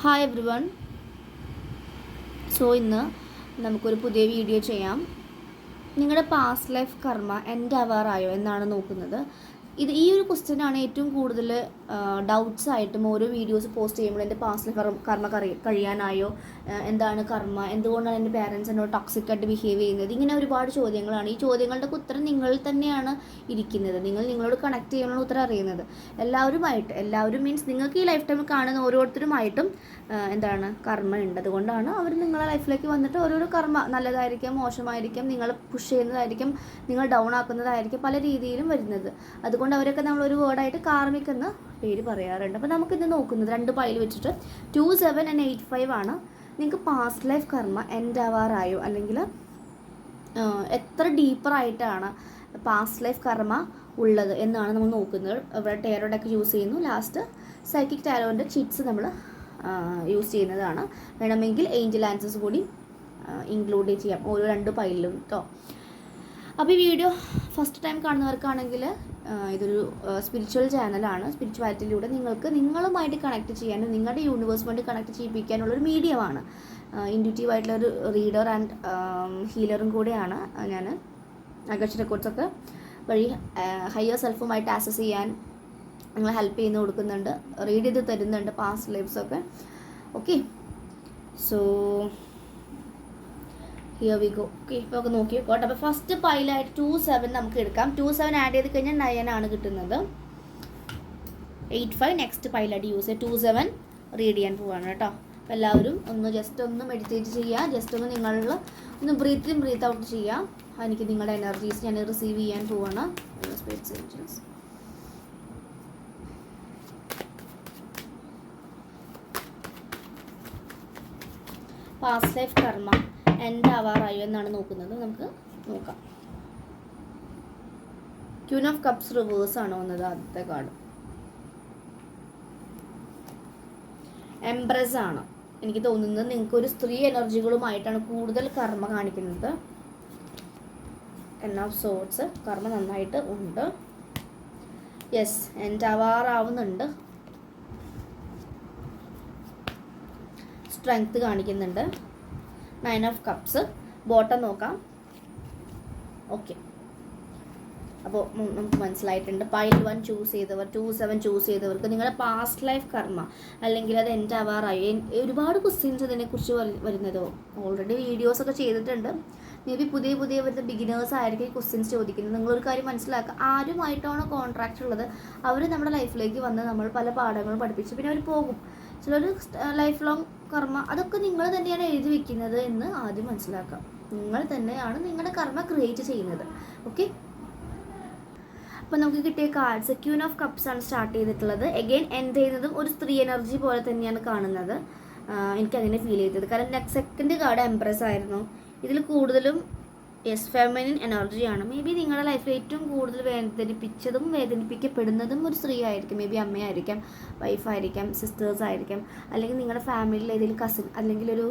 Hi every one so ഇന്ന് നമുക്കൊരു പുതിയ വീഡിയോ ചെയ്യാം. നിങ്ങളുടെ പാസ്റ്റ് ലൈഫ് കർമ്മ എന്റെ അവാറായോ എന്നാണ് നോക്കുന്നത്. ഇത് ഈ ഒരു ക്വസ്റ്റ്യനാണ് ഏറ്റവും കൂടുതൽ ഡൗട്ട്സ് ആയിട്ടും ഓരോ വീഡിയോസ് പോസ്റ്റ് ചെയ്യുമ്പോൾ എന്റെ പാസ്റ്റ് ലൈഫ് കർമ്മ കഴിയാനായോ എന്താണ് കർമ്മ? എന്തുകൊണ്ടാണ് എന്റെ പേരൻസ് എന്നോട് ടോക്സിക് ആയിട്ട് ബിഹേവ് ചെയ്യുന്നത്? ഇങ്ങനെ ഒരുപാട് ചോദ്യങ്ങളാണ്. ഈ ചോദ്യങ്ങളുടെ ഉത്തരം നിങ്ങൾ തന്നെയാണ് ഇരിക്കുന്നത്. നിങ്ങൾ നിങ്ങളോട് കണക്ട് ചെയ്യാനുള്ള ഉത്തരം അറിയുന്നത്. എല്ലാവരുമായിട്ട് എല്ലാവരും മീൻസ് നിങ്ങൾക്ക് ഈ ലൈഫ് ടൈമിൽ കാണുന്ന ഓരോരുത്തരുമായിട്ടും എന്താണ് കർമ്മ ഉണ്ട്. അതുകൊണ്ടാണ് അവർ നിങ്ങളെ ലൈഫിലേക്ക് വന്നിട്ട് ഓരോരോ കർമ്മ. നല്ലതായിരിക്കാം മോശമായിരിക്കാം നിങ്ങൾ പുഷ് ചെയ്യുന്നതായിരിക്കും നിങ്ങൾ ഡൗൺ ആക്കുന്നതായിരിക്കും പല രീതിയിലും വരുന്നത്. അതുകൊണ്ട് അവരൊക്കെ നമ്മളൊരു വേർഡായിട്ട് കാർമിക് എന്ന പേര് പറയാറുണ്ട്. അപ്പോൾ നമുക്കിത് നോക്കുന്നത് രണ്ട് പൈൽ വെച്ചിട്ട്. Two seven and eight five ആണ്. നിങ്ങൾക്ക് പാസ്റ്റ് ലൈഫ് കർമ്മ എൻഡ് ആവാറായോ അല്ലെങ്കിൽ എത്ര ഡീപ്പറായിട്ടാണ് പാസ്റ്റ് ലൈഫ് കർമ്മ ഉള്ളത് എന്നാണ് നമ്മൾ നോക്കുന്നത്. ഇവിടെ ടേറോഡൊക്കെ യൂസ് ചെയ്യുന്നു. ലാസ്റ്റ് സൈക്കിക് ടാരോന്റെ ചിറ്റ്സ് നമ്മൾ യൂസ് ചെയ്യുന്നതാണ്. വേണമെങ്കിൽ ഏഞ്ചൽ ആൻസേഴ്സ് കൂടി ഇൻക്ലൂഡ് ചെയ്യാം. ഓരോ രണ്ട് പൈലിലും കേട്ടോ അപ്പോൾ ഈ വീഡിയോ ഫസ്റ്റ് ടൈം കാണുന്നവർക്കാണെങ്കിൽ ഇതൊരു സ്പിരിച്വൽ ചാനലാണ് സ്പിരിച്വാലിറ്റിയിലൂടെ നിങ്ങൾക്ക് നിങ്ങളുമായിട്ട് കണക്ട് ചെയ്യാനും നിങ്ങളുടെ യൂണിവേഴ്സുമായിട്ട് കണക്ട് ചെയ്യിപ്പിക്കാനുള്ള ഒരു മീഡിയമാണ് ഇൻഡ്യൂറ്റീവ് ഒരു റീഡർ ആൻഡ് ഹീലറും കൂടെയാണ് ഞാൻ അഗസ്റ്റ് റെക്കോർഡ്സൊക്കെ വഴി ഹയർ സെൽഫുമായിട്ട് ആക്സസ് ചെയ്യാൻ നിങ്ങൾ ഹെൽപ്പ് ചെയ്യുന്ന കൊടുക്കുന്നുണ്ട്. റീഡ് ചെയ്ത് തരുന്നുണ്ട് past ലൈഫ്സൊക്കെ okay so here we go okay ഇപ്പോൾ ഒക്കെ നോക്കി വെക്കോട്ടെ അപ്പോൾ ഫസ്റ്റ് പൈലായിട്ട് ടു സെവൻ നമുക്ക് എടുക്കാം. ടു സെവൻ ആഡ് ചെയ്ത് കഴിഞ്ഞാൽ നയൻ ആണ് കിട്ടുന്നത്. എയ്റ്റ് ഫൈവ് നെക്സ്റ്റ് പൈലായിട്ട് യൂസ് ചെയ്യുക ടു സെവൻ റീഡ് ചെയ്യാൻ പോവാണ് കേട്ടോ. അപ്പോൾ എല്ലാവരും ഒന്ന് ജസ്റ്റ് ഒന്ന് മെഡിറ്റേറ്റ് ചെയ്യുക ജസ്റ്റ് ഒന്ന് നിങ്ങൾ ഒന്ന് ബ്രീത്ത് ഇൻ ബ്രീത്ത് ഔട്ട് ചെയ്യുക എനിക്ക് നിങ്ങളുടെ എനർജീസ് ഞാൻ റിസീവ് ചെയ്യാൻ പോവാണ്. പാസ്റ്റ് ലൈഫ് കർമ്മ എൻഡ് ആവാറായോ എന്നാണ് നോക്കുന്നത്. നമുക്ക് നോക്കാം. ക്യൂൻ ഓഫ് കപ്സ് റിവേഴ്സ് ആണ് വന്നത് ആദ്യത്തെ കാർഡ് എംബ്രസ് ആണ്. എനിക്ക് തോന്നുന്നത് നിങ്ങൾക്ക് ഒരു സ്ത്രീ എനർജികളുമായിട്ടാണ് കൂടുതൽ കർമ്മ കാണിക്കുന്നത്. എൻ ഓഫ് സോട്സ് കർമ്മ നന്നായിട്ട് ഉണ്ട്. യെസ് എൻഡ് ആവാറാവുന്നുണ്ട്. സ്ട്രെങ്ത് കാണിക്കുന്നുണ്ട്. നയൻ ഓഫ് കപ്സ് ബോട്ടം നോക്കാം. ഓക്കെ അപ്പോൾ നമുക്ക് മനസ്സിലായിട്ടുണ്ട്. പൈൽ വൺ ചൂസ് ചെയ്തവർ ടു സെവൻ ചൂസ് ചെയ്തവർക്ക് നിങ്ങളുടെ പാസ്റ്റ് ലൈഫ് കർമ്മ അല്ലെങ്കിൽ അത് എന്റെ അവാറായി ഒരുപാട് ക്വസ്റ്റ്യൻസ് അതിനെക്കുറിച്ച് വരുന്നത്. ഓൾറെഡി വീഡിയോസ് ഒക്കെ ചെയ്തിട്ടുണ്ട്. മേ ബി പുതിയ പുതിയ വരുന്ന ബിഗിനേഴ്സ് ആയിരിക്കും ക്വസ്റ്റ്യൻസ് ചോദിക്കുന്നത്. നിങ്ങളൊരു കാര്യം മനസ്സിലാക്കുക. ആരുമായിട്ടാണോ കോൺട്രാക്റ്റ് ഉള്ളത്? അവർ നമ്മുടെ ലൈഫിലേക്ക് വന്ന് നമ്മൾ പല പാഠങ്ങളും പഠിപ്പിച്ച് പിന്നെ അവർ പോകും. ചിലർ ലൈഫ് ലോങ് കർമ്മ അതൊക്കെ നിങ്ങൾ തന്നെയാണ് എഴുതി വെക്കുന്നത് എന്ന് ആദ്യം മനസ്സിലാക്കാം. നിങ്ങൾ തന്നെയാണ് നിങ്ങളുടെ കർമ്മ ക്രിയേറ്റ് ചെയ്യുന്നത്. ഓക്കെ അപ്പോൾ നമുക്ക് കിട്ടിയ കാർഡ്സ് ക്യൂൻ ഓഫ് കപ്സ് ആണ് സ്റ്റാർട്ട് ചെയ്തിട്ടുള്ളത്. എഗെയിൻ എൻഡ് ചെയ്യുന്നതും ഒരു സ്ത്രീ എനർജി പോലെ തന്നെയാണ് കാണുന്നത്. എനിക്ക് അങ്ങനെ ഫീൽ ചെയ്തത്. കാരണം നെക്സ്റ്റ് സെക്കൻഡ് കാർഡ് എംപ്രസ് ആയിരുന്നു. ഇതിൽ കൂടുതലും യെസ് ഫെമിനിൻ എനർജിയാണ് മേ ബി നിങ്ങളുടെ ലൈഫിൽ ഏറ്റവും കൂടുതൽ വേദനിപ്പിച്ചതും വേദനിപ്പിക്കപ്പെടുന്നതും ഒരു സ്ത്രീ ആയിരിക്കും. മേ ബി അമ്മയായിരിക്കാം വൈഫായിരിക്കാം സിസ്റ്റേഴ്സ് ആയിരിക്കാം. അല്ലെങ്കിൽ നിങ്ങളുടെ ഫാമിലിയിലെ ഏതെങ്കിലും കസിൻ അല്ലെങ്കിൽ ഒരു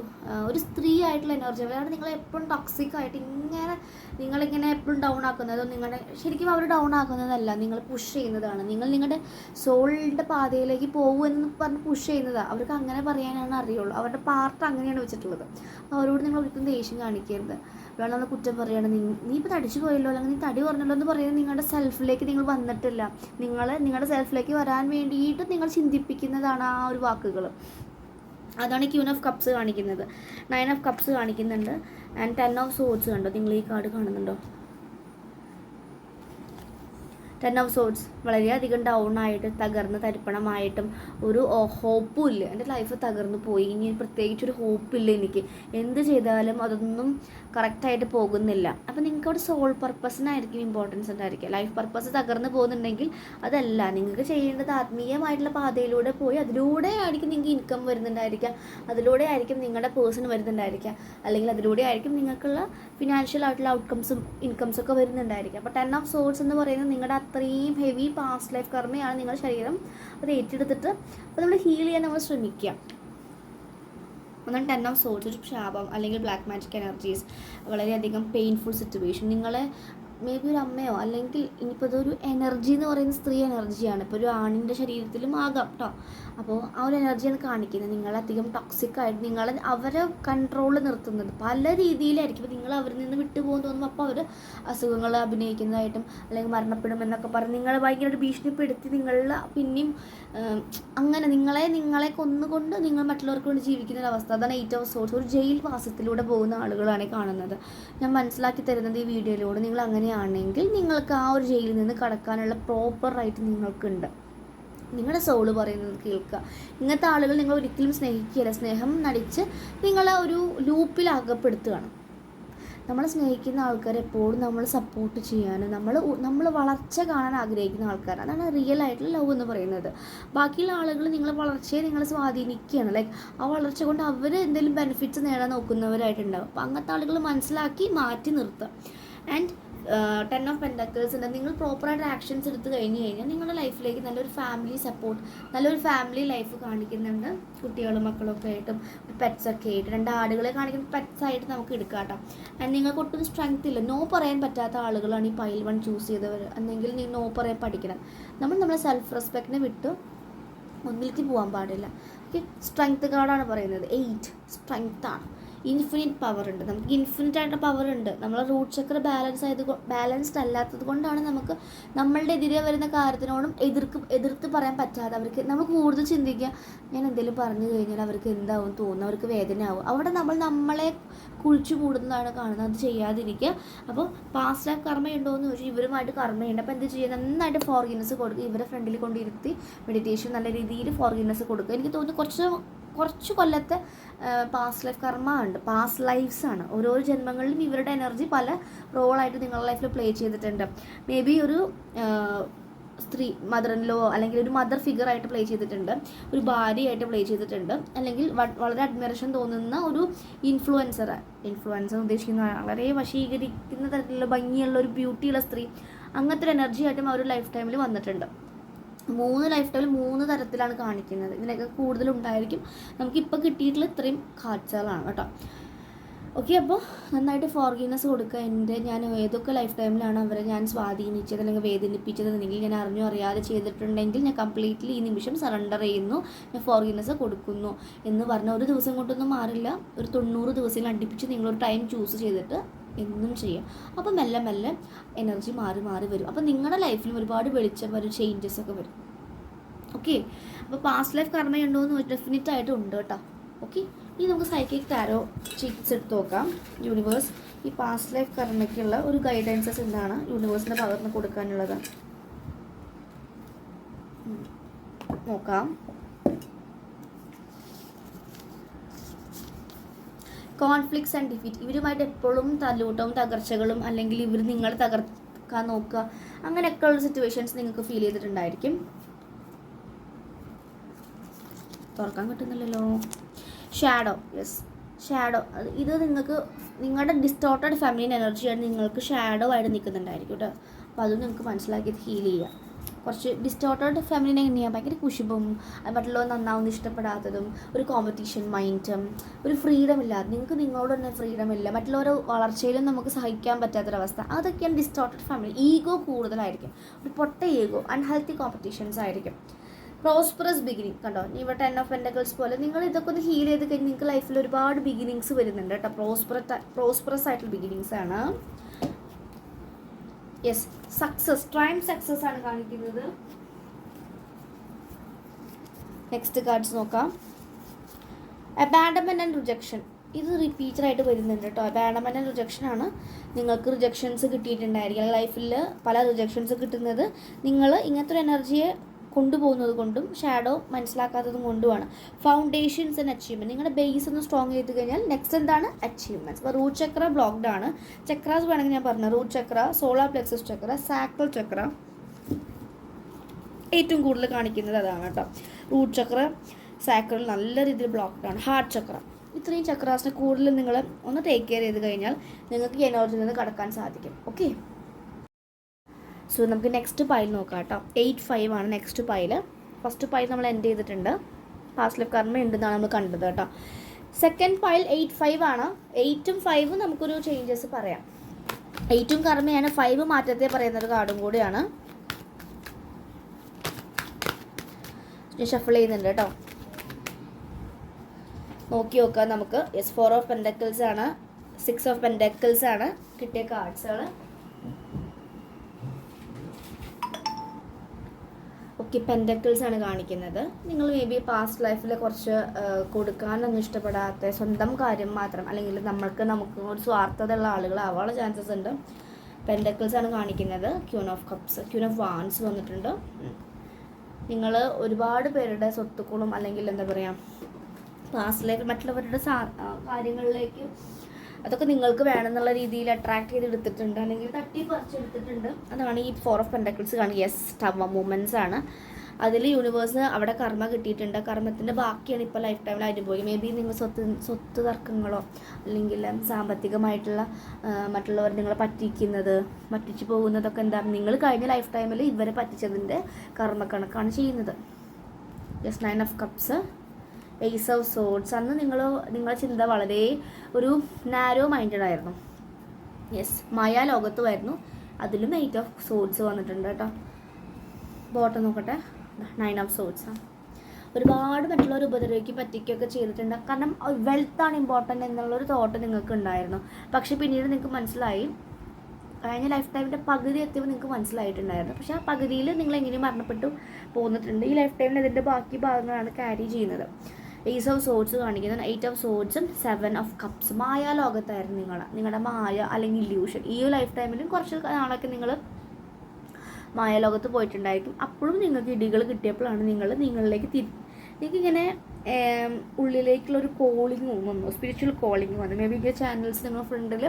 ഒരു സ്ത്രീ ആയിട്ടുള്ള എനർജി അതാണ് നിങ്ങൾ എപ്പോഴും ടോക്സിക് ആയിട്ട് ഇങ്ങനെ നിങ്ങളിങ്ങനെ എപ്പോഴും ഡൗൺ ആക്കുന്നതോ നിങ്ങളുടെ ശരിക്കും അവർ ഡൗൺ ആക്കുന്നതല്ല. നിങ്ങൾ പുഷ് ചെയ്യുന്നതാണ്. നിങ്ങൾ നിങ്ങളുടെ സോളിന്റെ പാതയിലേക്ക് പോകുമെന്ന് പറഞ്ഞ് പുഷ് ചെയ്യുന്നതാണ് അവർക്ക് അങ്ങനെ പറയാനാണ് അറിയുള്ളൂ. അവരുടെ പാർട്ട് അങ്ങനെയാണ് വെച്ചിട്ടുള്ളത്. അവരോട് നിങ്ങൾ ഒരിക്കലും ദേഷ്യം കാണിക്കരുത്. നമ്മൾ കുറ്റം പറയുകയാണ് നീ നീ ഇപ്പോൾ തടിച്ചു പോയല്ലോ അല്ലെങ്കിൽ നീ തടി കുറഞ്ഞല്ലോ എന്ന് പറയുന്നത് നിങ്ങളുടെ സെൽഫിലേക്ക് നിങ്ങൾ വന്നിട്ടില്ല. നിങ്ങൾ നിങ്ങളുടെ സെൽഫിലേക്ക് വരാൻ വേണ്ടിയിട്ട് നിങ്ങൾ ചിന്തിപ്പിക്കുന്നതാണ് ആ ഒരു വാക്കുകൾ അതാണ് ക്യൂൻ ഓഫ് കപ്സ് കാണിക്കുന്നത്. നയൻ ഓഫ് കപ്സ് കാണിക്കുന്നുണ്ട്. ആൻഡ് ടെൻ ഓഫ് സോഡ്സ് കണ്ടോ? നിങ്ങൾ ഈ കാർഡ് കാണുന്നുണ്ടോ? ടെൻ ഓഫ് സോഡ്സ് വളരെയധികം ഡൗൺ ആയിട്ട് തകർന്ന് തരിപ്പണമായിട്ടും ഒരു ഹോപ്പും ഇല്ല. എന്റെ ലൈഫ് തകർന്നു പോയി. ഇനി പ്രത്യേകിച്ച് ഒരു ഹോപ്പില്ല എനിക്ക്. എന്ത് ചെയ്താലും അതൊന്നും കറക്റ്റായിട്ട് പോകുന്നില്ല. അപ്പോൾ നിങ്ങൾക്ക് അവിടെ സോൾ പർപ്പസിനായിരിക്കും ഇമ്പോർട്ടൻസ് ഉണ്ടായിരിക്കുക. ലൈഫ് പർപ്പസ് തകർന്നു പോകുന്നുണ്ടെങ്കിൽ അതല്ല നിങ്ങൾക്ക് ചെയ്യേണ്ടത് ആത്മീയമായിട്ടുള്ള പാതയിലൂടെ പോയി അതിലൂടെ ആയിരിക്കും നിങ്ങൾക്ക് ഇൻകം വരുന്നുണ്ടായിരിക്കുക. അതിലൂടെ ആയിരിക്കും നിങ്ങളുടെ പേഴ്സൺ വരുന്നുണ്ടായിരിക്കുക. അല്ലെങ്കിൽ അതിലൂടെ ആയിരിക്കും നിങ്ങൾക്കുള്ള ഫിനാൻഷ്യൽ ആയിട്ടുള്ള ഔട്ട്കംസും ഇൻകംസും ഒക്കെ വരുന്നുണ്ടായിരിക്കുക. അപ്പോൾ ടെൻ ഓഫ് സോഴ്സ് എന്ന് പറയുന്നത് നിങ്ങളുടെ അത്രയും ഹെവി പാസ്റ്റ് ലൈഫ് കർമ്മയാണ് നിങ്ങളുടെ ശരീരം അത് ഏറ്റെടുത്തിട്ട് അപ്പോൾ നമ്മൾ ഹീൽ ചെയ്യാൻ നമ്മൾ ശ്രമിക്കുക. ഒന്നാണ് ടെൻ ഓഫ് സോഴ്സ് ഒരു ശാപം അല്ലെങ്കിൽ ബ്ലാക്ക് മാജിക് എനർജീസ് വളരെയധികം പെയിൻഫുൾ സിറ്റുവേഷൻ നിങ്ങളെ മേ ബി ഒരു അമ്മയോ അല്ലെങ്കിൽ ഇനിയിപ്പോൾ ഇതൊരു എനർജി എന്ന് പറയുന്ന സ്ത്രീ എനർജിയാണ് ഇപ്പോൾ ഒരു ആണിന്റെ ശരീരത്തിലും ആകാം കേട്ടോ അപ്പോൾ ആ ഒരു എനർജിയാണ് കാണിക്കുന്നത്. നിങ്ങളധികം ടോക്സിക് ആയിട്ട് നിങ്ങൾ അവരെ കൺട്രോൾ നിർത്തുന്നത്. പല രീതിയിലായിരിക്കും. നിങ്ങൾ അവരിൽ നിന്ന് വിട്ടുപോകാൻ തോന്നുമ്പോൾ അപ്പോൾ അവർ അസുഖങ്ങൾ അഭിനയിക്കുന്നതായിട്ടും അല്ലെങ്കിൽ മരണപ്പെടും എന്നൊക്കെ പറഞ്ഞ് നിങ്ങളെ ഭയങ്കരമായിട്ട് ഭീഷണിപ്പെടുത്തി നിങ്ങളിൽ പിന്നെയും അങ്ങനെ നിങ്ങളെ നിങ്ങളെ കൊന്നുകൊണ്ട് നിങ്ങൾ മറ്റുള്ളവർക്ക് വേണ്ടി ജീവിക്കുന്ന ഒരു അവസ്ഥ. അതാണ് എയ്റ്റ് ഓഫ് സോഴ്സ് ഒരു ജയിൽ വാസത്തിലൂടെ പോകുന്ന ആളുകളാണ് കാണുന്നത്. ഞാൻ മനസ്സിലാക്കി തരുന്നത് ഈ വീഡിയോയിലൂടെ നിങ്ങൾ അങ്ങനെയാണെങ്കിൽ നിങ്ങൾക്ക് ആ ഒരു ജയിലിൽ നിന്ന് കടക്കാനുള്ള പ്രോപ്പർ റൈറ്റ് നിങ്ങൾക്കുണ്ട്. നിങ്ങളുടെ സോൾ പറയുന്നത് കേൾക്കുക. ഇങ്ങനത്തെ ആളുകൾ നിങ്ങൾ ഒരിക്കലും സ്നേഹിക്കുകയില്ല. സ്നേഹം നടിച്ച് നിങ്ങളെ ഒരു ലൂപ്പിൽ അകപ്പെടുത്തുകയാണ്. നമ്മളെ സ്നേഹിക്കുന്ന ആൾക്കാരെ എപ്പോഴും നമ്മൾ സപ്പോർട്ട് ചെയ്യാനും നമ്മൾ നമ്മൾ വളർച്ച കാണാൻ ആഗ്രഹിക്കുന്ന ആൾക്കാർ അതാണ് റിയൽ ആയിട്ടുള്ള ലവ് എന്ന് പറയുന്നത്. ബാക്കിയുള്ള ആളുകൾ നിങ്ങളെ വളർച്ചയെ നിങ്ങളെ സ്വാധീനിക്കുകയാണ്. ലൈക്ക് ആ വളർച്ച കൊണ്ട് അവർ എന്തെങ്കിലും ബെനിഫിറ്റ്സ് നേടാൻ നോക്കുന്നവരായിട്ടുണ്ടാവും. അപ്പോൾ അങ്ങനത്തെ ആളുകൾ മനസ്സിലാക്കി മാറ്റി നിർത്തുക. ആൻഡ് ടെൻ ഓഫ് പെൻഡക്കിൾസ് ഉണ്ട് നിങ്ങൾ പ്രോപ്പറായിട്ട് ആക്ഷൻസ് എടുത്തു കഴിഞ്ഞ് കഴിഞ്ഞാൽ നിങ്ങളുടെ ലൈഫിലേക്ക് നല്ലൊരു ഫാമിലി സപ്പോർട്ട് നല്ലൊരു ഫാമിലി ലൈഫ് കാണിക്കുന്നുണ്ട്. കുട്ടികളും മക്കളൊക്കെ ആയിട്ടും പെറ്റ്സൊക്കെ ആയിട്ട്. രണ്ട് ആടുകളെ കാണിക്കുന്ന പെറ്റ്സ് ആയിട്ട് നമുക്ക് എടുക്കാം കേട്ടോ. ആൻഡ് നിങ്ങൾക്ക് ഒട്ടും സ്ട്രെങ്ത് ഇല്ല. നോ പറയാൻ പറ്റാത്ത ആളുകളാണ് ഈ പൈൽ വൺ ചൂസ് ചെയ്തവർ. അല്ലെങ്കിൽ നിങ്ങൾ നോ പറയാൻ പഠിക്കണം. നമ്മൾ നമ്മുടെ സെൽഫ് റെസ്പെക്റ്റിനെ വിട്ട് ഒന്നിലേക്ക് പോകാൻ പാടില്ല. ഓക്കെ സ്ട്രെങ്ത് കാർഡാണ് പറയുന്നത്. എയ്റ്റ് സ്ട്രെങ്ത് ആണ്. ഇൻഫിനിറ്റ് പവർ ഉണ്ട്. നമുക്ക് ഇൻഫിനിറ്റ് ആയിട്ട് പവർ ഉണ്ട്. നമ്മളെ റൂട്ട് ചക്ര ബാലൻസ് ആയത് ബാലൻസ്ഡ് അല്ലാത്തത് കൊണ്ടാണ് നമുക്ക് നമ്മളുടെ എതിരെ വരുന്ന കാര്യത്തിനോടും എതിർക്ക് എതിർത്ത് പറയാൻ പറ്റാതെ അവർക്ക് നമ്മൾ കൂടുതൽ ചിന്തിക്കുക ഞാൻ എന്തെങ്കിലും പറഞ്ഞു കഴിഞ്ഞാൽ അവർക്ക് എന്താവും തോന്നുന്നു? അവർക്ക് വേദന ആവും അവിടെ നമ്മൾ നമ്മളെ കുഴിച്ചു കൂടുന്നതാണ് കാണുന്നത്. അത് ചെയ്യാതിരിക്കുക. അപ്പോൾ പാസ്റ്റ് ലൈഫ് കർമ്മയുണ്ടോ എന്ന് ചോദിച്ചാൽ ഇവരുമായിട്ട് കർമ്മയുണ്ട് അപ്പോൾ എന്ത് ചെയ്യുക? നന്നായിട്ട് ഫോർഗിനസ് കൊടുക്കുക. ഇവരെ ഫ്രണ്ടിൽ കൊണ്ടിരുത്തി മെഡിറ്റേഷൻ നല്ല രീതിയിൽ ഫോർഗിനസ് കൊടുക്കുക. എനിക്ക് തോന്നുന്നു കുറച്ച് കുറച്ച് കൊല്ലത്തെ പാസ്റ്റ് ലൈഫ് കർമ്മ ഉണ്ട്. പാസ്റ്റ് ലൈഫ്സ് ആണ്. ഓരോ ജന്മങ്ങളിലും ഇവരുടെ എനർജി പല റോളായിട്ട് നിങ്ങളുടെ ലൈഫിൽ പ്ലേ ചെയ്തിട്ടുണ്ട്. മേ ബി ഒരു സ്ത്രീ മദർ ഇൻ ലോ അല്ലെങ്കിൽ ഒരു മദർ ഫിഗർ ആയിട്ട് പ്ലേ ചെയ്തിട്ടുണ്ട്. ഒരു ഭാര്യയായിട്ട് പ്ലേ ചെയ്തിട്ടുണ്ട്. അല്ലെങ്കിൽ വളരെ അഡ്മിറേഷൻ തോന്നുന്ന ഒരു ഇൻഫ്ലുവൻസർ ഇൻഫ്ലുവൻസർ ഉദ്ദേശിക്കുന്ന വളരെ വശീകരിക്കുന്ന തരത്തിലുള്ള ഭംഗിയുള്ള ഒരു ബ്യൂട്ടിയുള്ള സ്ത്രീ അങ്ങനത്തെ ഒരു എനർജി ആയിട്ടും അവർ ലൈഫ് ടൈമിൽ വന്നിട്ടുണ്ട്. മൂന്ന് ലൈഫ് ടൈമിൽ മൂന്ന് തരത്തിലാണ് കാണിക്കുന്നത്. ഇതിനൊക്കെ കൂടുതലുണ്ടായിരിക്കും. നമുക്കിപ്പോൾ കിട്ടിയിട്ടുള്ള ഇത്രയും കാഴ്ചകളാണ് കേട്ടോ. ഓക്കെ അപ്പോൾ നന്നായിട്ട് ഫോർഗീനസ് കൊടുക്കുക. എന്റെ ഞാൻ ഏതൊക്കെ ലൈഫ് ടൈമിലാണ് അവരെ ഞാൻ സ്വാധീനിച്ചത് അല്ലെങ്കിൽ വേദനിപ്പിച്ചത് എന്നെങ്കിൽ ഞാൻ അറിഞ്ഞോ അറിയാതെ ചെയ്തിട്ടുണ്ടെങ്കിൽ ഞാൻ കംപ്ലീറ്റ്ലി ഈ നിമിഷം സറണ്ടർ ചെയ്യുന്നു. ഞാൻ ഫോർഗീനസ് കൊടുക്കുന്നു എന്ന് പറഞ്ഞ ഒരു ദിവസം കൊണ്ടൊന്നും മാറില്ല. ഒരു തൊണ്ണൂറ് ദിവസത്തിൽ അടുപ്പിച്ച് നിങ്ങളൊരു ടൈം ചൂസ് ചെയ്തിട്ട് എന്നും ചെയ്യാം. അപ്പോൾ മെല്ലെ മെല്ലെ എനർജി മാറി മാറി വരും. അപ്പോൾ നിങ്ങളുടെ ലൈഫിലും ഒരുപാട് വെളിച്ചം വരും ചേഞ്ചസ് ഒക്കെ വരും. ഓക്കെ അപ്പോൾ പാസ്റ്റ് ലൈഫ് കർമ്മയുണ്ടോ എന്ന് ഡെഫിനറ്റ് ആയിട്ട് ഉണ്ട് കേട്ടോ ഓക്കെ ഇനി നമുക്ക് സൈക്കിക് താരോ ചിക്സ് എടുത്ത് നോക്കാം. യൂണിവേഴ്സ് ഈ പാസ്റ്റ് ലൈഫ് കർമ്മയ്ക്കുള്ള ഒരു ഗൈഡൻസസ് എന്താണ്? യൂണിവേഴ്സിന്റെ പകർന്ന് കൊടുക്കാനുള്ളത്. നോക്കാം. കോൺഫ്ലിക്ട്സ് ആൻഡ് ഡിഫീറ്റ് ഇവരുമായിട്ട് എപ്പോഴും തല്ലൂട്ടവും തകർച്ചകളും അല്ലെങ്കിൽ ഇവർ നിങ്ങളെ തകർക്കാൻ നോക്കുക. അങ്ങനെയൊക്കെ ഉള്ള സിറ്റുവേഷൻസ് നിങ്ങൾക്ക് ഫീൽ ചെയ്തിട്ടുണ്ടായിരിക്കും. തുറക്കാൻ കിട്ടുന്നില്ലല്ലോ. ഷാഡോ യെസ് ഷാഡോ ഇത് നിങ്ങൾക്ക് നിങ്ങളുടെ ഡിസ്റ്റോർട്ടഡ് ഫാമിലിന്റെ എനർജിയാണ് നിങ്ങൾക്ക് ഷാഡോ ആയിട്ട് നിൽക്കുന്നുണ്ടായിരിക്കും കേട്ടോ അപ്പോൾ അത് നിങ്ങൾക്ക് മനസ്സിലാക്കി ഹീൽ ചെയ്യുക. കുറച്ച് ഡിസ്റ്റോർട്ടഡ് ഫെമിനിൻ എങ്ങനെയാണ് ഭയങ്കര കുശുമ്പും അത് മറ്റുള്ളവർ നന്നാവുന്ന ഇഷ്ടപ്പെടാത്തതും ഒരു കോമ്പറ്റീഷൻ മൈൻഡും ഒരു ഫ്രീഡം ഇല്ലാതെ നിങ്ങൾക്ക് നിങ്ങളോട് തന്നെ ഫ്രീഡം ഇല്ല. മറ്റുള്ളവരുടെ വളർച്ചയിലും നമുക്ക് സഹിക്കാൻ പറ്റാത്തൊരവസ്ഥ. അതൊക്കെയാണ് ഡിസ്റ്റോർട്ടഡ് ഫാമിലി ഈഗോ കൂടുതലായിരിക്കും. ഒരു പൊട്ട ഈഗോ അൺഹെൽത്തി കോമ്പറ്റീഷൻസ് ആയിരിക്കും. പ്രോസ്പെറസ് ബിഗിനിങ് കണ്ടോ? ഇവിടെ ടെൻ ഓഫ് പെൻഡക്കിൾസ് പോലെ നിങ്ങൾ ഇതൊക്കെ ഒന്ന് ഹീൽ ചെയ്ത് കഴിഞ്ഞ് നിങ്ങൾക്ക് ലൈഫിൽ ഒരുപാട് ബിഗിനിങ്സ് വരുന്നുണ്ട് കേട്ടോ. പ്രോസ്പെറ പ്രോസ്പെറസ് ആയിട്ടുള്ള ബിഗിനിങ്സ് ആണ്. യെസ് സക്സസ് ട്രൈം സക്സസ് ആണ് കാണിക്കുന്നത്. നെക്സ്റ്റ് കാർഡ്സ് നോക്കാം. അബാൻഡമെന്റ് ആൻഡ് റിജക്ഷൻ ഇത് റിപ്പീറ്റഡായിട്ട് വരുന്നുണ്ട് കേട്ടോ അബാൻഡമെന്റ് ആൻഡ് റിജക്ഷൻ ആണ് നിങ്ങൾക്ക് റിജക്ഷൻസ് കിട്ടിയിട്ടുണ്ടായിരിക്കും ലൈഫിൽ പല റിജക്ഷൻസ് കിട്ടുന്നത്. നിങ്ങൾ ഇങ്ങനത്തെ ഒരു എനർജിയെ കൊണ്ടുപോകുന്നത് കൊണ്ടും ഷാഡോ മനസ്സിലാക്കാത്തതും കൊണ്ടുമാണ്. ഫൗണ്ടേഷൻസ് ആൻഡ് അച്ചീവ്മെന്റ് നിങ്ങളുടെ ബേസ് ഒന്ന് സ്ട്രോങ് ചെയ്ത് കഴിഞ്ഞാൽ നെക്സ്റ്റ് എന്താണ്? അച്ചീവ്മെന്റ്സ് അപ്പോൾ റൂട്ട് ചക്ര ബ്ലോക്ക്ഡ് ആണ്. ചക്രാസ് വേണമെങ്കിൽ ഞാൻ പറഞ്ഞു root chakra solar plexus chakra sacral chakra ഏറ്റവും കൂടുതൽ കാണിക്കുന്നത് അതാണ് കേട്ടോ. റൂട്ട് ചക്ര സാക്രൽ നല്ല രീതിയിൽ ബ്ലോക്ക്ഡ് ആണ്. ഹാർട്ട് ചക്ര ഇത്രയും ചക്രാസിനെ കൂടുതൽ നിങ്ങൾ ഒന്ന് ടേക്ക് കെയർ ചെയ്ത് കഴിഞ്ഞാൽ നിങ്ങൾക്ക് എനർജിയിൽ നിന്ന് കടക്കാൻ സാധിക്കും. ഓക്കെ സോ നമുക്ക് നെക്സ്റ്റ് പൈൽ നോക്കാം കേട്ടോ. എയ്റ്റ് ഫൈവ് ആണ് നെക്സ്റ്റ് പൈൽ ഫസ്റ്റ് പൈൽ നമ്മൾ എൻഡ് ചെയ്തിട്ടുണ്ട്. പാസ്റ്റ് ലൈഫ് കർമ്മ ഉണ്ടെന്നാണ് നമ്മൾ കണ്ടത് കേട്ടോ. സെക്കൻഡ് പൈൽ എയ്റ്റ് ഫൈവ് ആണ്. എയ്റ്റും ഫൈവും നമുക്കൊരു ചേഞ്ചസ് പറയാം. എയ്റ്റും കർമ്മയാണ് ഫൈവ് മാറ്റത്തെ പറയുന്ന ഒരു കാർഡും കൂടിയാണ്. ഷഫിൾ ചെയ്യുന്നുണ്ട് കേട്ടോ. നോക്കി നോക്കാം നമുക്ക്. എസ് ഫോർ ഓഫ് പെൻഡക്കിൾസ് ആണ്. സിക്സ് ഓഫ് പെൻഡക്കിൾസ് ആണ്. കിട്ടിയ കാർഡ്സുകൾ ഓക്കെ പെൻഡക്കിൾസ് ആണ് കാണിക്കുന്നത്. നിങ്ങൾ മേ ബി പാസ്റ്റ് ലൈഫിൽ കുറച്ച് കൊടുക്കാനൊന്നും ഇഷ്ടപ്പെടാത്ത സ്വന്തം കാര്യം മാത്രം അല്ലെങ്കിൽ നമ്മൾക്ക് നമുക്ക് ഒരു സ്വാർത്ഥതയുള്ള ആളുകളാവാനുള്ള ചാൻസസ് ഉണ്ട്. പെൻഡക്കിൾസ് ആണ് കാണിക്കുന്നത്. Queen of cups queen of wands വന്നിട്ടുണ്ട്. നിങ്ങൾ ഒരുപാട് പേരുടെ സ്വത്തുക്കളും അല്ലെങ്കിൽ എന്താ പറയുക പാസ്റ്റിലേക്ക് മറ്റുള്ളവരുടെ കാര്യങ്ങളിലേക്ക് അതൊക്കെ നിങ്ങൾക്ക് വേണമെന്നുള്ള രീതിയിൽ അട്രാക്ട് ചെയ്ത് എടുത്തിട്ടുണ്ട് അല്ലെങ്കിൽ തട്ടി പറിച്ചെടുത്തിട്ടുണ്ട് അതാണ് ഈ ഫോർ ഓഫ് പെൻഡക്കിൾസ് കാണുക യെസ് ടവ മൂമെന്റ്സ് ആണ്. അതിൽ യൂണിവേഴ്സ് അവിടെ കർമ്മ കിട്ടിയിട്ടുണ്ട്. കർമ്മത്തിന്റെ ബാക്കിയാണ് ഇപ്പോൾ ലൈഫ് ടൈമിൽ അനുഭവിക്കുക മേ ബി നിങ്ങൾ സ്വത്ത് സ്വത്ത് തർക്കങ്ങളോ അല്ലെങ്കിൽ സാമ്പത്തികമായിട്ടുള്ള മറ്റുള്ളവർ നിങ്ങളെ പറ്റിക്കുന്നത് പറ്റിച്ചു പോകുന്നതൊക്കെ എന്താ? നിങ്ങൾ കഴിഞ്ഞ ലൈഫ് ടൈമിൽ ഇവരെ പറ്റിച്ചതിന്റെ കർമ്മക്കണക്കാണ് ചെയ്യുന്നത്. Yes nine of cups ace of swords അന്ന് നിങ്ങൾ നിങ്ങളുടെ ചിന്ത വളരെ ഒരു നാരോ മൈൻഡഡ് ആയിരുന്നു. യെസ് മായ ലോകത്തുമായിരുന്നു അതിലും എയ്റ്റ് ഓഫ് സോഡ്സ് വന്നിട്ടുണ്ട് കേട്ടോ. ബോട്ടം നോക്കട്ടെ. നയൻ ഓഫ് സോഡ്സ് ഒരുപാട് മറ്റുള്ളവർ ഉപദ്രവിക്ക് പറ്റിക്കുകയൊക്കെ ചെയ്തിട്ടുണ്ട്. കാരണം വെൽത്താണ് ഇമ്പോർട്ടന്റ് എന്നുള്ളൊരു തോട്ട് നിങ്ങൾക്ക് ഉണ്ടായിരുന്നു. പക്ഷെ പിന്നീട് നിങ്ങൾക്ക് മനസ്സിലായി. കഴിഞ്ഞ ലൈഫ് ടൈമിന്റെ പകുതി എത്തിയപ്പോൾ നിങ്ങൾക്ക് മനസ്സിലായിട്ടുണ്ടായിരുന്നു. പക്ഷേ ആ പകുതിയിൽ നിങ്ങൾ എങ്ങനെയും മരണപ്പെട്ടു പോന്നിട്ടുണ്ട്. ഈ ലൈഫ് ടൈമിൽ ഇതിന്റെ ബാക്കി ഭാഗങ്ങളാണ് ക്യാരി ചെയ്യുന്നത്. എയ്സ് ഓഫ് സോഡ്സ് കാണിക്കുന്നത്. എയ്റ്റ് ഓഫ് സോഡ്സും സെവൻ ഓഫ് കപ്സ് മായ ലോകത്തായിരുന്നു നിങ്ങൾ നിങ്ങളുടെ മായ അല്ലെങ്കിൽ ഇല്യൂഷൻ ഈ ഒരു ലൈഫ് ടൈമിലും കുറച്ച് നാളൊക്കെ നിങ്ങൾ മായലോകത്ത് പോയിട്ടുണ്ടായിരിക്കും. അപ്പോഴും നിങ്ങൾക്ക് ഇടികൾ കിട്ടിയപ്പോഴാണ് നിങ്ങൾ നിങ്ങളിലേക്ക് തിരി നിങ്ങൾക്കിങ്ങനെ ഉള്ളിലേക്കുള്ള ഒരു കോളിങ് വന്നു സ്പിരിച്വൽ കോളിങ് വന്നു. മേ ബി ഈ ചാനൽസ് നിങ്ങളുടെ ഫ്രണ്ടിൽ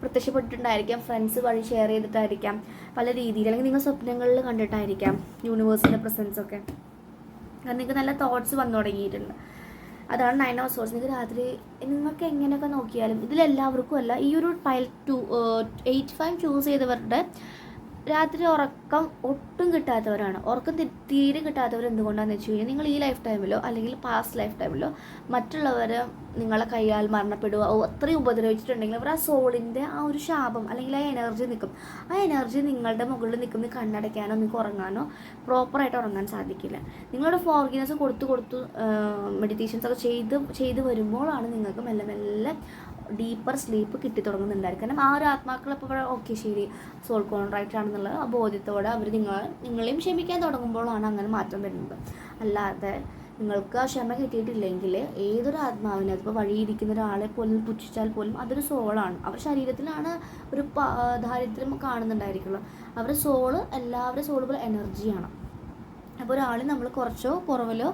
പ്രത്യക്ഷപ്പെട്ടിട്ടുണ്ടായിരിക്കാം. ഫ്രണ്ട്സ് വഴി ഷെയർ ചെയ്തിട്ടായിരിക്കാം. പല രീതിയിൽ അല്ലെങ്കിൽ നിങ്ങൾ സ്വപ്നങ്ങളിൽ കണ്ടിട്ടായിരിക്കാം യൂണിവേഴ്സിന്റെ പ്രസൻസ് ഒക്കെ. കാരണം നിങ്ങൾക്ക് നല്ല തോട്ട്സ് വന്നു തുടങ്ങിയിട്ടുണ്ട്. അതാണ് നയൻ അവർ സോഴ്സ് നിങ്ങൾക്ക് രാത്രി നിങ്ങൾക്ക് എങ്ങനെയൊക്കെ നോക്കിയാലും ഇതിലെല്ലാവർക്കും അല്ല ഈ ഒരു pile two eight five choose ചെയ്തവരുടെ രാത്രി ഉറക്കം ഒട്ടും കിട്ടാത്തവരാണ്. ഉറക്കം തീരെ കിട്ടാത്തവർ എന്തുകൊണ്ടാണെന്ന് വെച്ച് കഴിഞ്ഞാൽ നിങ്ങൾ ഈ ലൈഫ് ടൈമിലോ അല്ലെങ്കിൽ പാസ്റ്റ് ലൈഫ് ടൈമിലോ മറ്റുള്ളവർ നിങ്ങളെ കൈയാൽ മരണപ്പെടുക അത്രയും ഉപദ്രവിച്ചിട്ടുണ്ടെങ്കിൽ അവർ ആ സോളിന്റെ ആ ഒരു ശാപം അല്ലെങ്കിൽ ആ എനർജി നിൽക്കും. ആ എനർജി നിങ്ങളുടെ മുകളിൽ നിൽക്കുന്ന കണ്ണടയ്ക്കാനോ നിങ്ങൾക്ക് ഉറങ്ങാനോ പ്രോപ്പറായിട്ട് ഉറങ്ങാൻ സാധിക്കില്ല. നിങ്ങളുടെ ഫോർഗിനസ് കൊടുത്തു കൊടുത്തു മെഡിറ്റേഷൻസ് ഒക്കെ ചെയ്ത് ചെയ്ത് വരുമ്പോഴാണ് നിങ്ങൾക്ക് മെല്ലെ മെല്ലെ ഡീപ്പർ സ്ലീപ്പ് കിട്ടി തുടങ്ങുന്നുണ്ടായിരിക്കും. കാരണം ആ ഒരു ആത്മാക്കൾ ഇപ്പോൾ ഓക്കെ ശരി സോൾ കോൺട്രാക്റ്റ് ആണെന്നുള്ള ബോധ്യത്തോടെ അവർ നിങ്ങൾ നിങ്ങളെയും ക്ഷമിക്കാൻ തുടങ്ങുമ്പോഴാണ് അങ്ങനെ മാറ്റം വരുന്നത്. അല്ലാതെ നിങ്ങൾക്ക് ആ ക്ഷമ കിട്ടിയിട്ടില്ലെങ്കിൽ ഏതൊരു ആത്മാവിനെ അതിപ്പോൾ വഴിയിരിക്കുന്ന ഒരാളെ പോലും പുച്ഛിച്ചാൽ പോലും അതൊരു സോളാണ് അവർ ശരീരത്തിലാണ് ഒരു ദാരിദ്ര്യം കാണുന്നുണ്ടായിരിക്കുള്ളൂ. അവരുടെ സോൾ എല്ലാവരുടെ സോളുകൾ എനർജിയാണ് അപ്പോൾ ഒരാൾ നമ്മൾ കുറച്ചോ കുറവിലോ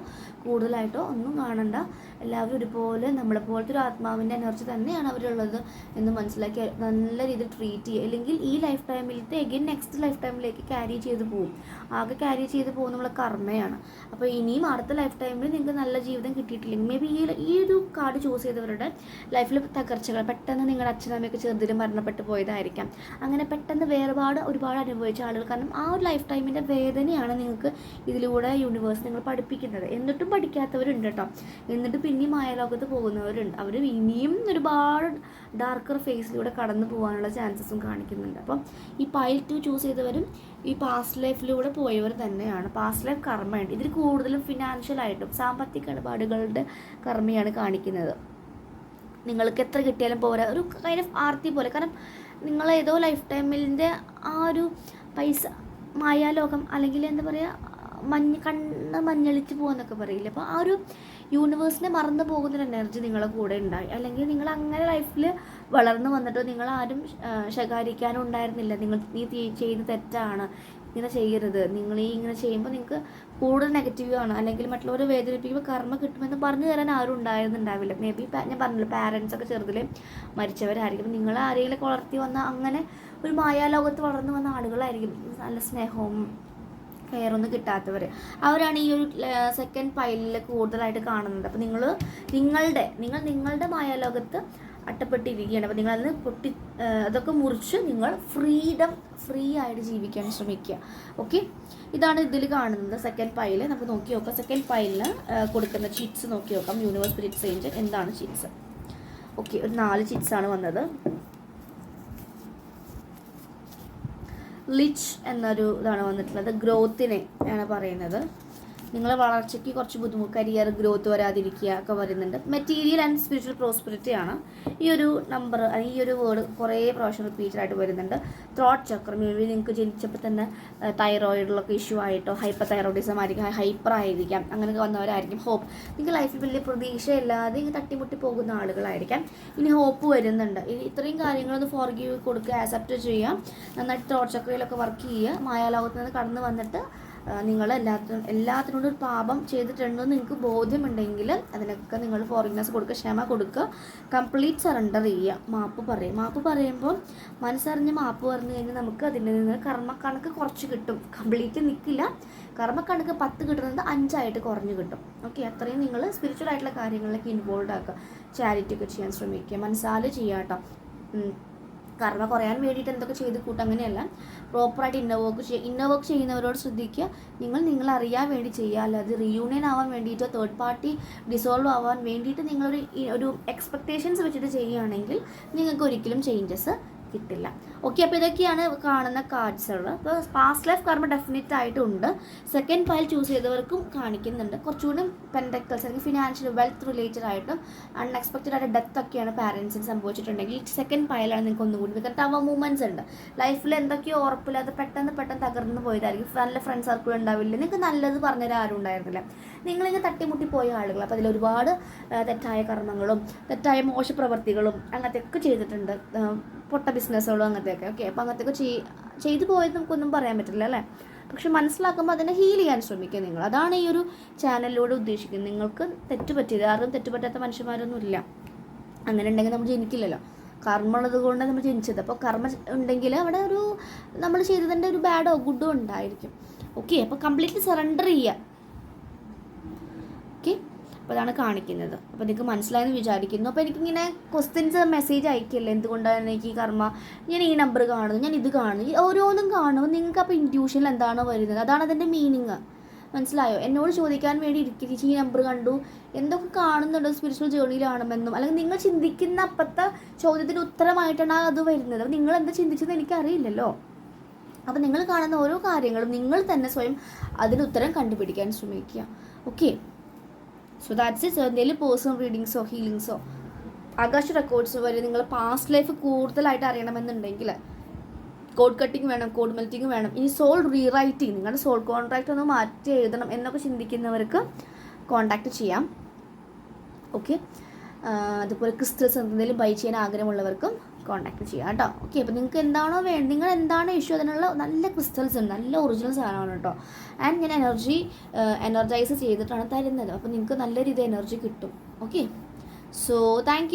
കൂടുതലായിട്ടോ ഒന്നും കാണണ്ട. എല്ലാവരും ഒരുപോലെ നമ്മളെ പോലത്തെ ഒരു ആത്മാവിന്റെ എനർജി തന്നെയാണ് അവരുള്ളത് എന്ന് മനസ്സിലാക്കി നല്ല രീതിയിൽ ട്രീറ്റ് ചെയ്യുക. അല്ലെങ്കിൽ ഈ ലൈഫ് ടൈമിലത്തെ എഗെയിൻ നെക്സ്റ്റ് ലൈഫ് ടൈമിലേക്ക് ക്യാരി ചെയ്ത് പോകും ആകെ ക്യാരി ചെയ്ത് പോകുന്ന നമ്മളെ കർമ്മയാണ്. അപ്പോൾ ഇനിയും അടുത്ത ലൈഫ് ടൈമിൽ നിങ്ങൾക്ക് നല്ല ജീവിതം കിട്ടിയിട്ടില്ലെങ്കിൽ മേ ബി ഈ ഈ ഒരു കാർഡ് ചൂസ് ചെയ്തവരുടെ ലൈഫിൽ തകർച്ചകൾ പെട്ടെന്ന് നിങ്ങളുടെ അച്ഛനമ്മയൊക്കെ ചെറുതിൽ മരണപ്പെട്ടു പോയതായിരിക്കാം. അങ്ങനെ പെട്ടെന്ന് വേർപാട് ഒരുപാട് അനുഭവിച്ച ആളുകൾ. കാരണം ആ ഒരു ലൈഫ് ടൈമിന്റെ വേദനയാണ് നിങ്ങൾക്ക് ഇതിലൂടെ യൂണിവേഴ്സ് നിങ്ങൾ പഠിപ്പിക്കുന്നത്. എന്നിട്ടും പഠിക്കാത്തവരുണ്ട് കേട്ടോ എന്നിട്ട് പിന്നെയും മായലോകത്ത് പോകുന്നവരുണ്ട്. അവർ ഇനിയും ഒരുപാട് ഡാർക്കർ ഫേസിലൂടെ കടന്നു പോകാനുള്ള ചാൻസസും കാണിക്കുന്നുണ്ട്. അപ്പം ഈ പൈൽ ടു ചൂസ് ചെയ്തവരും ഈ പാസ്റ്റ് ലൈഫിലൂടെ പോയവർ തന്നെയാണ്. പാസ്റ്റ് ലൈഫ് കർമ്മയുണ്ട്. ഇതിൽ കൂടുതലും ഫിനാൻഷ്യലായിട്ടും സാമ്പത്തിക ഇടപാടുകളുടെ കർമ്മയാണ് കാണിക്കുന്നത്. നിങ്ങൾക്ക് എത്ര കിട്ടിയാലും പോരാ. ഒരു കൈൻഡ് ഓഫ് ആർത്തി പോലെ. കാരണം നിങ്ങൾ ഏതോ ലൈഫ് ടൈമിന്റെ ആ ഒരു പൈസ മായാലോകം അല്ലെങ്കിൽ എന്താ പറയുക മഞ്ഞ കണ്ണ് മഞ്ഞളിച്ച് പോകുന്നൊക്കെ പറയില്ല? അപ്പോൾ ആ ഒരു യൂണിവേഴ്സിനെ മറന്നു പോകുന്നൊരു എനർജി നിങ്ങളെ കൂടെ ഉണ്ടായി. അല്ലെങ്കിൽ നിങ്ങൾ അങ്ങനെ ലൈഫിൽ വളർന്നു വന്നിട്ടോ നിങ്ങൾ ആരും ശകാരിക്കാനും ഉണ്ടായിരുന്നില്ല. നിങ്ങൾ നീ ചെയ്ത് തെറ്റാണ് ഇങ്ങനെ ചെയ്യരുത്. നിങ്ങൾ ഈ ഇങ്ങനെ ചെയ്യുമ്പോൾ നിങ്ങൾക്ക് കൂടുതൽ നെഗറ്റീവ് ആണ്. അല്ലെങ്കിൽ മറ്റുള്ളവരെ വേദനിപ്പിക്കുമ്പോൾ കർമ്മ കിട്ടുമെന്ന് പറഞ്ഞു തരാൻ ആരും ഉണ്ടായിരുന്നുണ്ടാവില്ല. മേ ബി ഞാൻ പറഞ്ഞില്ല പാരൻസ് ഒക്കെ ചെറുതിൽ മരിച്ചവരായിരിക്കും. നിങ്ങൾ ആരെങ്കിലും വളർത്തി വന്ന അങ്ങനെ ഒരു മായാലോകത്ത് വളർന്നു വന്ന ആളുകളായിരിക്കും. നല്ല സ്നേഹവും കെയറൊന്നും കിട്ടാത്തവർ അവരാണ് ഈ ഒരു സെക്കൻഡ് പൈലിൽ കൂടുതലായിട്ട് കാണുന്നത്. അപ്പോൾ നിങ്ങൾ നിങ്ങളുടെ നിങ്ങൾ നിങ്ങളുടെ മായാലോകത്ത് അട്ടപ്പെട്ടിരിക്കുകയാണ്. അപ്പോൾ നിങ്ങൾ അതിന് പൊട്ടി അതൊക്കെ മുറിച്ച് നിങ്ങൾ ഫ്രീഡം ഫ്രീ ആയിട്ട് ജീവിക്കാൻ ശ്രമിക്കുക. ഓക്കെ ഇതാണ് ഇതിൽ കാണുന്നത് സെക്കൻഡ് പൈൽ നമുക്ക് നോക്കി നോക്കാം. സെക്കൻഡ് പൈലിന് കൊടുക്കുന്ന ചിറ്റ്സ് നോക്കി നോക്കാം. യൂണിവേഴ്സ് സ്പിരിറ്റ് ഏഞ്ചൽ എന്താണ് ചിറ്റ്സ് ഓക്കെ ഒരു നാല് ചിറ്റ്സ് ആണ് വന്നത്. ലിച്ച് എന്നൊരു ഇതാണ് വന്നിട്ടുള്ളത്. ഗ്രോത്തിനെ ആണ് പറയുന്നത്. നിങ്ങളെ വളർച്ചയ്ക്ക് കുറച്ച് ബുദ്ധിമുട്ട് കരിയർ ഗ്രോത്ത് വരാതിരിക്കുക ഒക്കെ വരുന്നുണ്ട്. മെറ്റീരിയൽ ആൻഡ് സ്പിരിച്വൽ പ്രോസ്പെരിറ്റി ആണ്. ഈ ഒരു നമ്പർ ഈ ഒരു വേർഡ് കുറേ പ്രാവശ്യം റിപ്പീറ്റഡ് ആയിട്ട് വരുന്നുണ്ട്. ത്രോട്ട് ചക്രം മേ ബി നിങ്ങൾക്ക് ജനിച്ചപ്പോൾ തന്നെ തൈറോയിഡിലൊക്കെ ഇഷ്യൂ ആയിട്ടോ ഹൈപ്പർ തൈറോയിഡിസം ആയിരിക്കും ഹൈപ്പർ ആയിരിക്കാം അങ്ങനെയൊക്കെ വന്നവരായിരിക്കും. ഹോപ്പ് നിങ്ങൾക്ക് ലൈഫിൽ വലിയ പ്രതീക്ഷയില്ലാതെ ഇങ്ങനെ തട്ടിമുട്ടി പോകുന്ന ആളുകളായിരിക്കാം. ഇനി ഹോപ്പ് വരുന്നുണ്ട്. ഇനി ഇത്രയും കാര്യങ്ങളൊന്ന് ഫോർഗീവ് കൊടുക്കുക ആക്സെപ്റ്റ് ചെയ്യുക. നന്നായിട്ട് ത്രോട്ട് ചക്രയിലൊക്കെ വർക്ക് ചെയ്യുക. മായാലോകത്ത് നിന്ന് കടന്നു വന്നിട്ട് നിങ്ങൾ എല്ലാത്തിനും എല്ലാത്തിനോടും ഒരു പാപം ചെയ്തിട്ടുണ്ടെന്ന് നിങ്ങൾക്ക് ബോധ്യമുണ്ടെങ്കിൽ അതിനൊക്കെ നിങ്ങൾ ഫോറിനേഴ്സ് കൊടുക്കുക ക്ഷമ കൊടുക്കുക കംപ്ലീറ്റ് സറണ്ടർ ചെയ്യുക. മാപ്പ് പറയും. മാപ്പ് പറയുമ്പോൾ മനസ്സറിഞ്ഞ് മാപ്പ് പറഞ്ഞു കഴിഞ്ഞാൽ നമുക്ക് അതിൽ നിന്ന് കർമ്മക്കണക്ക് കുറച്ച് കിട്ടും. കംപ്ലീറ്റ് നിൽക്കില്ല കർമ്മക്കണക്ക് പത്ത് കിട്ടുന്നത് അഞ്ചായിട്ട് കുറഞ്ഞ് കിട്ടും. ഓക്കെ അത്രയും നിങ്ങൾ സ്പിരിച്വൽ ആയിട്ടുള്ള കാര്യങ്ങളിലേക്ക് ഇൻവോൾവ് ആക്കുക. ചാരിറ്റി ഒക്കെ ചെയ്യാൻ ശ്രമിക്കുക. മനസ്സാൽ ചെയ്യാട്ടോ. കേട്ടോ. കർമ്മ കുറയാൻ വേണ്ടിയിട്ട് എന്തൊക്കെ ചെയ്ത് കൂട്ടും അങ്ങനെയല്ല. പ്രോപ്പറായിട്ട് ഇന്നർ വർക്ക് ചെയ്യുക ഇന്നർ വർക്ക് ചെയ്യുന്നവരോട് ശ്രദ്ധിക്കുക. നിങ്ങൾ നിങ്ങൾ അറിയാൻ വേണ്ടി ചെയ്യുക. അല്ലാതെ റീയൂണിയൻ ആവാൻ വേണ്ടിയിട്ടോ തേർഡ് പാർട്ടി ഡിസോൾവ് ആവാൻ വേണ്ടിയിട്ട് നിങ്ങളൊരു ഒരു എക്സ്പെക്റ്റേഷൻസ് വെച്ചിട്ട് ചെയ്യുകയാണെങ്കിൽ നിങ്ങൾക്ക് ഒരിക്കലും ചേഞ്ചസ് കിട്ടില്ല. ഓക്കെ അപ്പോൾ ഇതൊക്കെയാണ് കാണുന്ന കാർഡ്സുകൾ അപ്പോൾ പാസ്റ്റ് ലൈഫ് കർമ്മ ഡെഫിനറ്റ് ആയിട്ടുണ്ട്. സെക്കൻഡ് ഫയൽ ചൂസ് ചെയ്തവർക്കും കാണിക്കുന്നുണ്ട്. കുറച്ചുകൂടി പെൻഡക്ടൽസ് അല്ലെങ്കിൽ ഫിനാൻഷ്യൽ വെൽത്ത് റിലേറ്റഡ് ആയിട്ടും അൺഎക്സ്പെക്റ്റഡ് ആയിട്ട് ഡെത്ത് ഒക്കെയാണ് പാരൻസിന് സംഭവിച്ചിട്ടുണ്ടെങ്കിൽ സെക്കൻഡ് ഫയലാണ് നിങ്ങൾക്ക് ഒന്നും കൂടി കാരണം ടവ മൂവ്മെന്റ്സ് ഉണ്ട്. ലൈഫിൽ എന്തൊക്കെയോ ഉറപ്പില്ലാതെ പെട്ടെന്ന് പെട്ടെന്ന് തകർന്നു പോയതായിരിക്കും. നല്ല ഫ്രണ്ട് സർക്കിൾ ഉണ്ടാവില്ല. നിങ്ങൾക്ക് നല്ലത് പറഞ്ഞുതരാൻ ആരും ഉണ്ടായിരുന്നില്ല. നിങ്ങളിങ്ങനെ തട്ടിമുട്ടി പോയ ആളുകൾ. അപ്പോൾ അതിൽ ഒരുപാട് തെറ്റായ കർമ്മങ്ങളും തെറ്റായ അങ്ങനത്തെ ഒക്കെ ചെയ്തിട്ടുണ്ട്. പൊട്ട ബിസിനസ്സുകളും അങ്ങനത്തെയൊക്കെ ഓക്കെ അപ്പോൾ അങ്ങനത്തെയൊക്കെ ചെയ് ചെയ്തു പോയത് നമുക്കൊന്നും പറയാൻ പറ്റില്ല അല്ലേ? പക്ഷെ മനസ്സിലാക്കുമ്പോൾ അതിനെ ഹീൽ ചെയ്യാൻ ശ്രമിക്കുക നിങ്ങൾ. അതാണ് ഈ ഒരു ചാനലിലൂടെ ഉദ്ദേശിക്കുന്നത്. നിങ്ങൾക്ക് തെറ്റുപറ്റിയത് ആരും തെറ്റുപറ്റാത്ത മനുഷ്യന്മാരൊന്നും ഇല്ല. അങ്ങനെ ഉണ്ടെങ്കിൽ നമ്മൾ ജനിക്കില്ലല്ലോ. കർമ്മ ഉള്ളത് കൊണ്ട് നമ്മൾ ജനിച്ചത്. അപ്പോൾ കർമ്മ ഉണ്ടെങ്കിൽ അവിടെ ഒരു നമ്മൾ ചെയ്തതിന്റെ ഒരു ബാഡോ ഗുഡോ ഉണ്ടായിരിക്കും. ഓക്കെ അപ്പോൾ കംപ്ലീറ്റ്ലി സറണ്ടർ ചെയ്യുക. അപ്പോൾ അതാണ് കാണിക്കുന്നത്. അപ്പോൾ നിങ്ങൾക്ക് മനസ്സിലായെന്ന് വിചാരിക്കുന്നു. അപ്പോൾ എനിക്കിങ്ങനെ ക്വസ്റ്റ്യൻസ് മെസ്സേജ് അയക്കില്ല? എന്തുകൊണ്ടാണ് എനിക്ക് ഈ കർമ്മ? ഞാൻ ഈ നമ്പർ കാണുന്നു ഞാൻ ഇത് കാണുന്നു ഓരോന്നും കാണുമ്പോൾ നിങ്ങൾക്ക് അപ്പോൾ ഇന്റ്യൂഷനിൽ എന്താണ് വരുന്നത്? അതാണ് അതിന്റെ മീനിങ് മനസ്സിലായോ? എന്നോട് ചോദിക്കാൻ വേണ്ടി ഇരിക്കും. ഈ നമ്പർ കണ്ടു. എന്തൊക്കെ കാണുന്നുണ്ടോ? സ്പിരിച്വൽ ജേർണിയിലാണെന്നും അല്ലെങ്കിൽ നിങ്ങൾ ചിന്തിക്കുന്ന അപ്പത്തെ ചോദ്യത്തിന് ഉത്തരമായിട്ടാണ് അത് വരുന്നത്. അപ്പോൾ നിങ്ങൾ എന്താ ചിന്തിച്ചത് എനിക്കറിയില്ലല്ലോ. അപ്പോൾ നിങ്ങൾ കാണുന്ന ഓരോ കാര്യങ്ങളും നിങ്ങൾ തന്നെ സ്വയം അതിന് ഉത്തരം കണ്ടുപിടിക്കാൻ ശ്രമിക്കുക. ഓക്കെ സോ ദാറ്റ്സ് ഇറ്റ് എന്തെങ്കിലും പേഴ്സണൽ റീഡിങ്സോ ഹീലിങ്സോ ആകാശ റെക്കോർഡ്സ് വരെ നിങ്ങൾ പാസ്റ്റ് ലൈഫ് കൂടുതലായിട്ട് അറിയണമെന്നുണ്ടെങ്കിൽ കോഡ് കട്ടിങ് വേണം കോഡ് മെൽറ്റിങ് വേണം. ഇനി സോൾ റീറൈറ്റിംഗ് നിങ്ങളുടെ സോൾ കോൺട്രാക്റ്റ് ഒന്ന് മാറ്റി എഴുതണം എന്നൊക്കെ ചിന്തിക്കുന്നവർക്ക് കോൺടാക്ട് ചെയ്യാം. ഓക്കെ അതുപോലെ ക്രിസ്റ്റൽസ് എന്തെങ്കിലും ബൈ ചെയ്യാൻ ആഗ്രഹമുള്ളവർക്കും കോണ്ടാക്ട് ചെയ്യാം കേട്ടോ. ഓക്കെ അപ്പോൾ നിങ്ങൾക്ക് എന്താണോ വേണ്ടത് നിങ്ങൾ എന്താണ് ഇഷ്യൂ അതിനുള്ള നല്ല ക്രിസ്റ്റൽസ് ഉണ്ട് നല്ല ഒറിജിനൽ സാധനമാണ് കേട്ടോ. ആൻഡ് ഞാൻ എനർജി എനർജൈസ് ചെയ്തിട്ടാണ് തരുന്നത്. അപ്പോൾ നിങ്ങൾക്ക് നല്ല രീതിയിൽ എനർജി കിട്ടും. Okay so thank